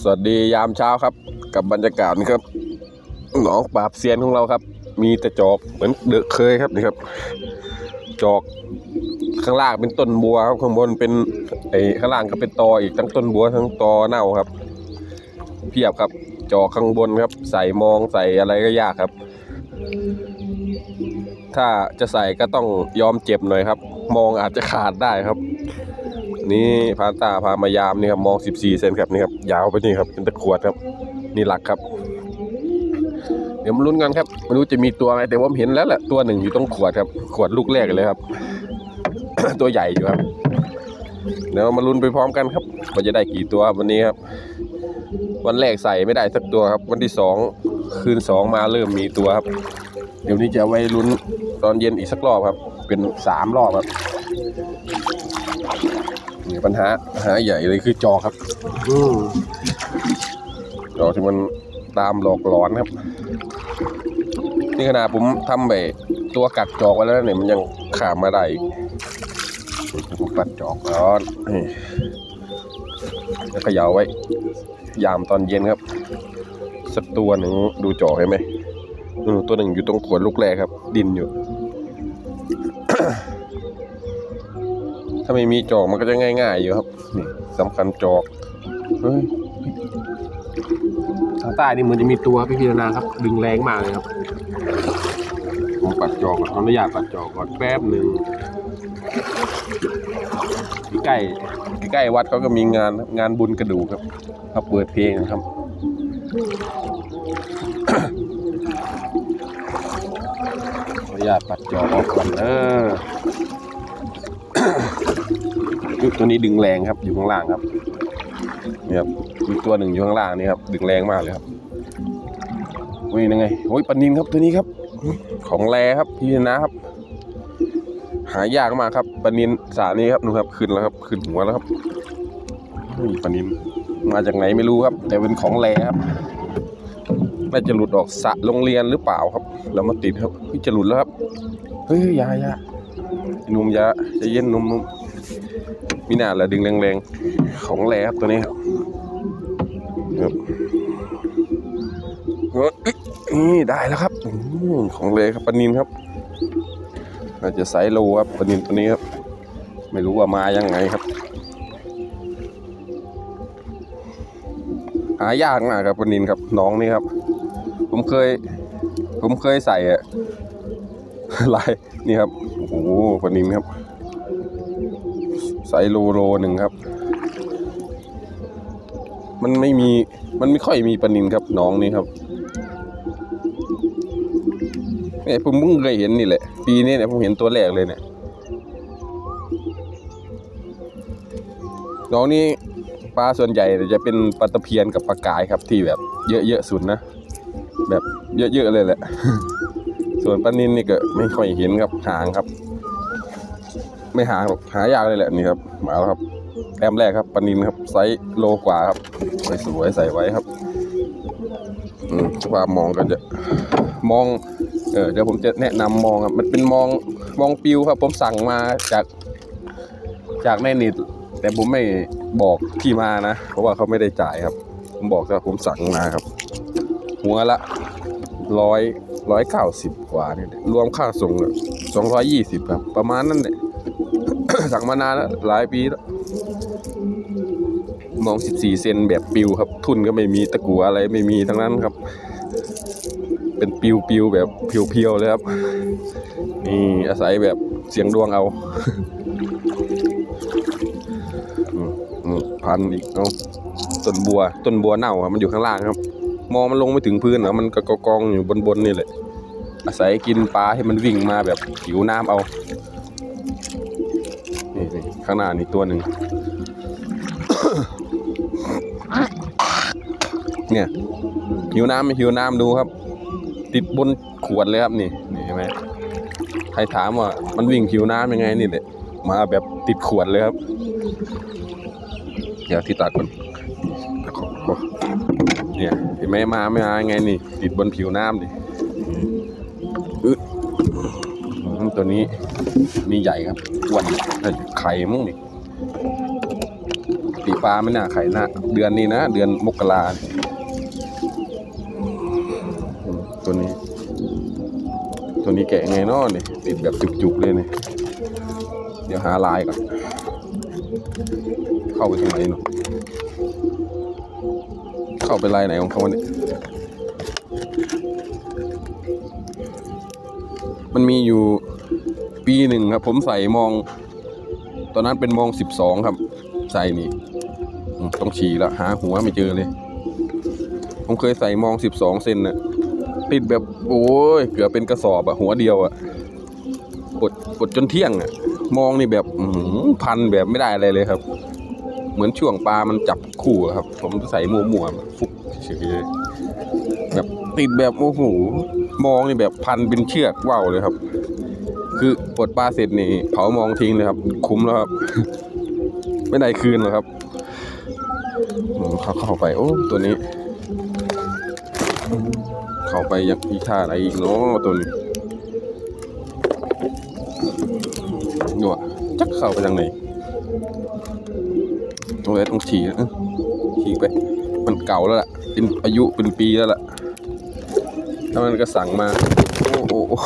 สวัสดียามเช้าครับ กับบรรยากาศนะครับหนองปราบเซียนของเราครับ มีแต่จอกเหมือนเดอะเคยครับนี่ครับ จอกข้างล่างเป็นต้นบัวครับข้างบนเป็นไอ้ข้างล่างก็เป็นตออีกทั้งต้นบัวทั้งตอเน่าครับ เพียบครับ จอกข้างบนครับ ใส่มองใส่อะไรก็ยากครับ ถ้าจะใส่ก็ต้องยอมเจ็บหน่อยครับ มองอาจจะขาดได้ครับ นี่พานตาพามายามนี่ครับมอง 14 เซนครับนี่ครับยาวไปนี่ครับเป็นตะขวดครับ นี่หลักครับ เดี๋ยวมาลุ้นกันครับไม่รู้จะมีตัวไหมแต่ผมเห็นแล้วแหละตัวหนึ่งอยู่ตรงขวดครับ ขวดลูกแรกเลยครับ ตัวใหญ่อยู่ครับเดี๋ยวมาลุ้นไปพร้อมกันครับว่าจะได้กี่ตัววันนี้ครับ วันแรกใส่ไม่ได้สักตัวครับ วันที่สองคืนสองมาเริ่มมีตัวครับ เดี๋ยวนี้จะไว้ลุ้นตอนเย็นอีกสักรอบครับ เป็นสามรอบครับ นี่ปัญหาปัญหาใหญ่เลยคือจอครับอืมจอที่มันตามหลอกหลอนครับ นี่ขนาดผมทำแบบตัวกัดจอกไว้แล้วเนี่ยมันยังขามมาได้อีกผมกัดจอกร้อนนี่แล้วเขย่าไว้ ยามตอนเย็นครับ สักตัวหนึ่งดูจอกเห็นไหมเออตัวหนึ่งอยู่ตรงขวดลูกแรกครับ ดินอยู่ ถ้าไม่มีจอกมันก็จะง่าย ๆ อยู่ครับ นี่สำคัญจอกเฮ้ยทางใต้นี่เหมือนจะมีตัวพี่พิจารณาครับ ดึงแรงมากเลยครับ ผมปัดจอกก่อนขออนุญาตปัดจอกก่อนแป๊บหนึ่งใกล้ใกล้ๆวัดเขาก็มีงานงานบุญกระดูกครับเขาเปิดเพลงนะครับขออนุญาตปัดจอกออกก่อนเออ ตัวนี้ดึงแรงครับอยู่ข้างล่างครับนี่ครับมีตัวหนึ่งอยู่ข้างล่างนี่ครับดึงแรงมากเลยครับอุ้ยยังไงโอ้ยปนินครับตัวนี้ครับ ของแรครับพี่นะครับ หายากมากครับปนินสานี้ครับนูครับขึ้นแล้วครับขึ้นหัวแล้วครับอุ้ยปนินมาจากไหนไม่รู้ครับ แต่เป็นของแรครับน่าจะหลุดออกสะโรงเรียนหรือเปล่าครับ แล้วมาติดครับเฮ้ยจะหลุดแล้วครับเฮ้ยยายานุ่มยาจะเย็นนุ่มนุ่ม มีหน้าละดึงแรงๆ ของแร่ครับตัวนี้ครับครับเฮ้ยนี่ได้แล้วครับอของแร่ครับปนินครับอาจจะไซส์โลครับปนินตัวนี้ครับ ไม่รู้ว่ามายังไงครับหายากมากครับปนินครับ น้องนี่ครับ ผมเคย ผมเคยใส่อะลายนี่ครับโอ้โหปนินครับ ไซโลโลหนึ่งครับ มันไม่มีมันไม่ค่อยมีปลานินครับน้องนี่ครับเนี่ยผมเพิ่งเคยเห็นนี่แหละ ปีนี้เนี่ยผมเห็นตัวแรกเลยเนี่ยน้องนี่ปลาส่วนใหญ่จะเป็นปลาตะเพียนกับปลากายครับที่แบบ เยอะๆสุดนะแบบเยอะๆเลยแหละ ส่วนปลานินนี่ก็ไม่ค่อยเห็นครับหางครับ ไม่หาหรอกหายากเลยแหละนี่ครับมาแล้วครับแต้มแรกครับปนินครับไซส์โลกว่าครับสวยๆใส่ไว้ครับอืมความมองก็จะมองเออเดี๋ยวผมจะแนะนำมองครับมันเป็นมองมองปิวครับ ผมสั่งมาจากจากในเน็ตแต่ผมไม่บอกที่มานะ เพราะว่าเขาไม่ได้จ่ายครับ ผมบอกว่าผมสั่งมาครับ หัวละร้อยร้อยเก้าสิบกว่าเนี่ยรวมค่าส่งสองร้อยยี่สิบครับ ประมาณนั้นเนี่ย สั่งมานานแล้วหลายปีแล้วมอง14 เซนแบบปิวครับ ทุนก็ไม่มีตะกัวอะไรไม่มีทั้งนั้นครับ เป็นปิวปิวแบบเพียวๆเลยครับนี่อาศัยแบบเสียงดวงเอาพันอีกเอาต้นบัว ต้นบัวเน่าครับมันอยู่ข้างล่างครับ มองมันลงไม่ถึงพื้นนะมันก็กองอยู่บนๆนี่แหละอาศัยกินปลาให้มันวิ่งมาแบบหิวน้ำเอา นี่นี่ข้างหน้านี่ตัวหนึ่ง เนี่ยหิวน้ำไม่หิวน้ำดูครับ ติดบนขวดเลยครับนี่นี่เห็นไหมใครถามว่ามันวิ่งหิวน้ำยังไงนี่แหละมาแบบติดขวดเลยครับ เดี๋ยวที่ตัดก่อนเนี่ยเห็นไหมมาไม่มาไงนี่ ติดบนผิวน้ำดิอึ ตัวนี้นี่ใหญ่ครับอ้วนน่ไข่มั้งนี่ติปลาไม่น่าไข่น้าเดือนนี้นะ เดือนมกราตัวนี้ ตัวนี้แกะไงนาะนี่ติดแบบจุกๆเลยนี่เดี๋ยวหาลายก่อนเข้าไปทางไหนเนาะเข้าไปลายไหนของเขาเนี่ยมันมีอยู่ ปีหนึ่งครับ ผมใส่มอง ตอนนั้นเป็นมองสิบสองครับ ใส่นี่ต้องฉี่แล้วหาหัวไม่เจอเลย ผมเคยใส่มองสิบสองเซนน่ะติดแบบโอ้ยเกือบเป็นกระสอบอะหัวเดียวอะกดกดจนเที่ยงอะมองนี่แบบพันแบบไม่ได้อะไรเลยครับ เหมือนช่วงปลามันจับคู่ครับ ผมใส่มัวมัวฟุกเฉยๆแบบติดแบบโอ้โหมองนี่แบบพันเป็นเชือกว่าวเลยครับ คือปลดปลาเสร็จนี่เผามองทิ้งเลยครับ คุ้มแล้วครับ ไม่ได้คืนหรอกครับเขาเข้าไป โอ้ตัวนี้ เข้าไปยังอีท่าอะไรอีกเนาะตัวนี้ดูอะจักเข้าไปทางไหนตรงไหนต้องฉี่นะฉี่ไป มันเก่าแล้วล่ะ เป็นอายุเป็นปีแล้วล่ะแล้วมันก็สั่งมา โอ้โอ้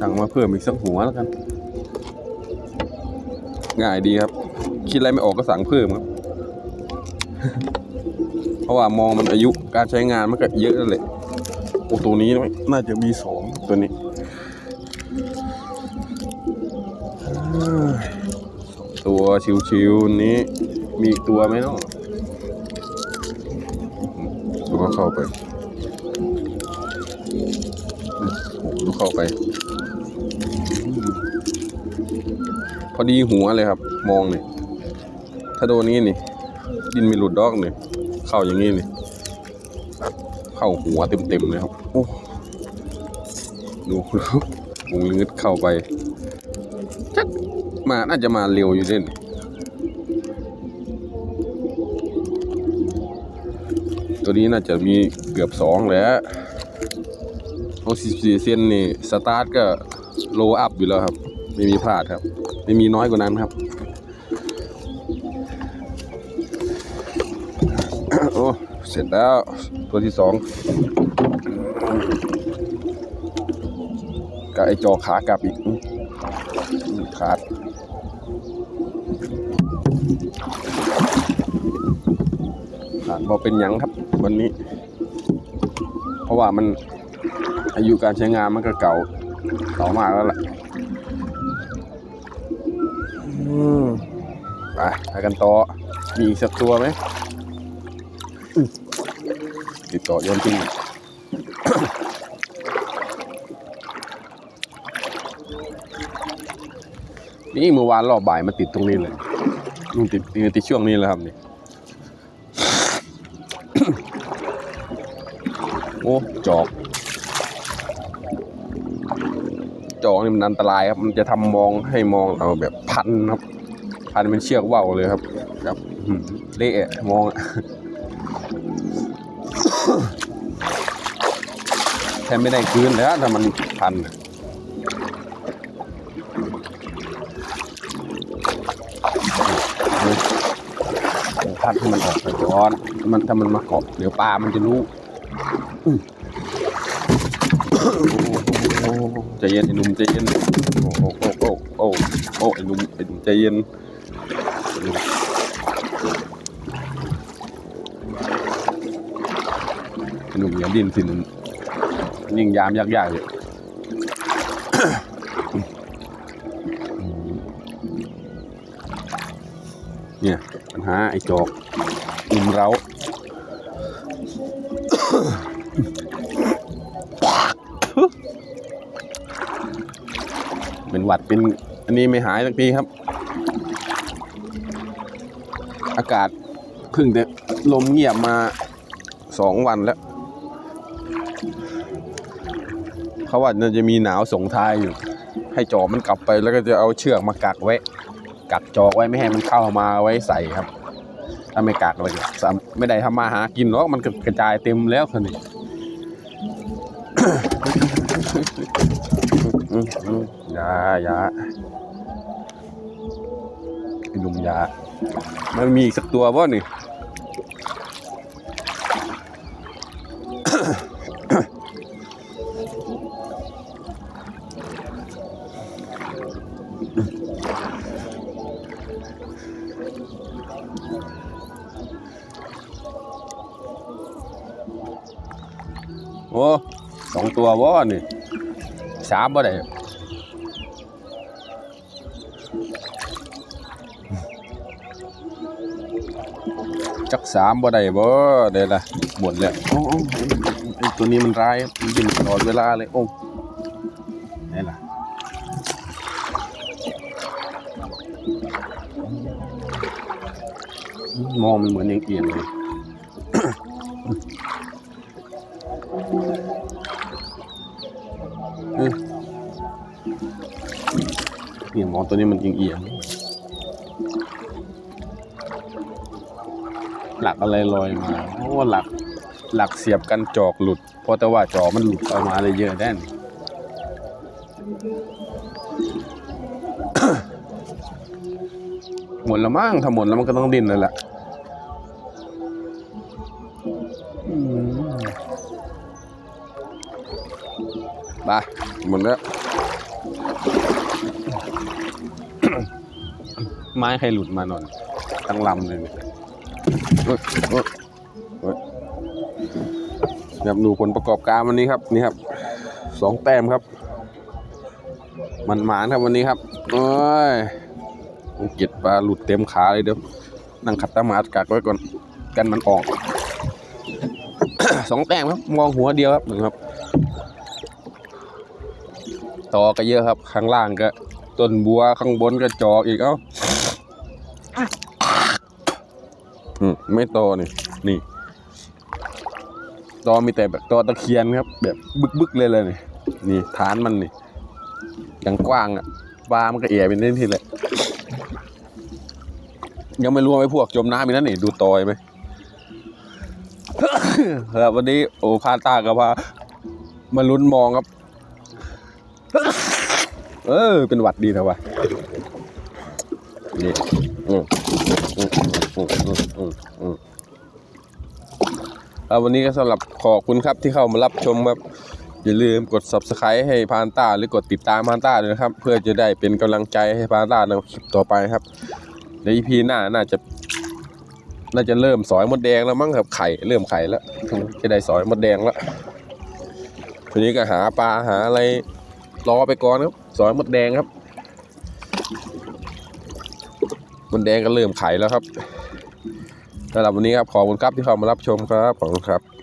สั่งมาเพิ่มอีกสักหัวแล้วกัน ง่ายดีครับ คิดอะไรไม่ออกก็สั่งเพิ่มครับ เพราะว่ามองมันอายุการใช้งานมันก็เยอะแล้วแหละโอ้ตัวนี้น่าจะมีสองตัวนี้เอ้ยตัวชิวๆนี้มีอีกตัวไหมเนาะดูเขาเข้าไปอืมโอ้ดูเข้าไป อดีหัวเลยครับ มองนี่ถ้าโดนนี้นี่ ดินมีหลุดดอกเนี่ยเข้าอย่างนี้นี่ เข้าหัวเต็มๆเลยครับโอ้ดูวงลึดเข้าไปจักมาน่าจะมาเร็วอยู่เด่นตัวนี้น่าจะมีเกือบสองแล้วโอ้สิบสี่เซนนี่ สตาร์ทก็โลอัพอยู่แล้วครับ ไม่มีพลาดครับ ไม่มีน้อยกว่านั้นครับ โอ้เสร็จแล้วตัวที่สองกับไอจอขากลับอีกอขาดขาดบอเป็นยังครับวันนี้ เพราะว่ามันอายุการใช้งานมันก็เก่าเก่ามากแล้วล่ะ มไปไปกันต่อ มีอีกสักตัวไหมติดต่อโยนทิ้งนี่เมื่อวานรอบบ่ายมาติดตรงนี้เลยนี่ติดนี่ติดช่วงนี้แหล้วครับนี่โอ้จอก จอกนี่มันอันตรายครับ มันจะทำมองให้มองเราแบบ พันครับ พันเป็นเชือกว่าวเลยครับแบบเละมองแทบไม่ได้คืนแล้วถ้ามันพันพัดให้มันออกไปก่อน มันถ้ามันมาเกาะเดี๋ยวปลามันจะรู้ใจเย็นไอ้หนุ่มใจเย็น ลุมใจเย็นหนุ่มอย่าดิ้นสิหนุ่มยิ่งยามยากๆเลยเนี่ยปัญหาไอ้จอกอุ่มเราเป็นหวัดเป็น อันนี้ไม่หายสักทีครับ อากาศเพึ่งแต่ลมเงียบมาสองวันแล้ว เขาว่าน่าจะมีหนาวส่งท้ายอยู่ ให้จอกมันกลับไปแล้วก็จะเอาเชือกมากักไว้ กักจอกไว้ไม่ให้มันเข้ามาไว้ใส่ครับ ถ้าไม่กักเลยไม่ได้ทำมาหากินหรอกมันกระจายเต็มแล้วคนนี้อย่าอย่า หนุ่มยา มันมีอีกสักตัวบ่นี่โอ้สองตัวบ่นี่สามบ่ได้ จักสามบ่ได้บ่ได้ละหมดแล้วโอ้โอ้ไอ้ตัวนี้มันร้ายมันบินตลอดเวลาเลยโอ้ได้ละมองมันเหมือนยังเอียงเลยเนี่ยมองตัวนี้มันเอียง หลักอะไรลอยมาโอ้หลักหลักเสียบกันจอกหลุด เพราะแต่ว่าจอมันหลุดออกมาเลยเยอะแน่นหมดแล้วมั้งถ้าหมดแล้วมันก็ต้องดิ้นเลยแหละมไปหมดแล้วไม้ใครหลุดมาหนอยทั้งลำเลยเนี่ย ครับดูผลประกอบการวันนี้ครับนี่ครับสองแต้มครับ มันหมานครับวันนี้ครับโอ้ยเก็ดปลาหลุดเต็มขาเลยเดี๋ยวนั่งขัดตามาดกักไว้ก่อนกันมันออกสองแต้มครับ มองหัวเดียวครับหนึ่งครับ ต่อก็เยอะครับ ข้างล่างก็ต้นบัวข้างบนก็จอกอีกเอ้าอืม ไม่โตนี่นี่ตอมีแต่แบบตอตะเคียนครับ แบบบึกๆเลยเลยนี่นี่ฐานมันนี่อย่างกว้างอะปลามันก็เอี่ยเป็นนิดทีแหละยังไม่รวมไอ้พวกจมน้ำอีกนั่นนี่ดูตอยไหมครับวันนี้โอ้พาตากับพามาลุ้นมองครับ เออเป็นหวัดดีนะวะนี่อืม อืมอืมอืมอืมอืมเอาวันนี้ก็สำหรับขอบคุณครับที่เข้ามารับชมครับ อย่าลืมกด subscribe ให้พานต้าหรือกดติดตามพานต้าด้วยนะครับ เพื่อจะได้เป็นกำลังใจให้พานต้าในคลิปต่อไปครับใน EP หน้าน่าจะ น่าจะเริ่มสอยมดแดงแล้วมั้งครับไข่เริ่มไข่แล้วจะได้สอยมดแดงแล้วทีนี้ก็หาปลาหาอะไรรอไปก่อนครับ สอยมดแดงครับมดแดงก็เริ่มไข่แล้วครับ สำหรับวันนี้ครับขอบคุณครับที่เข้ามารับชมครับขอบคุณครับ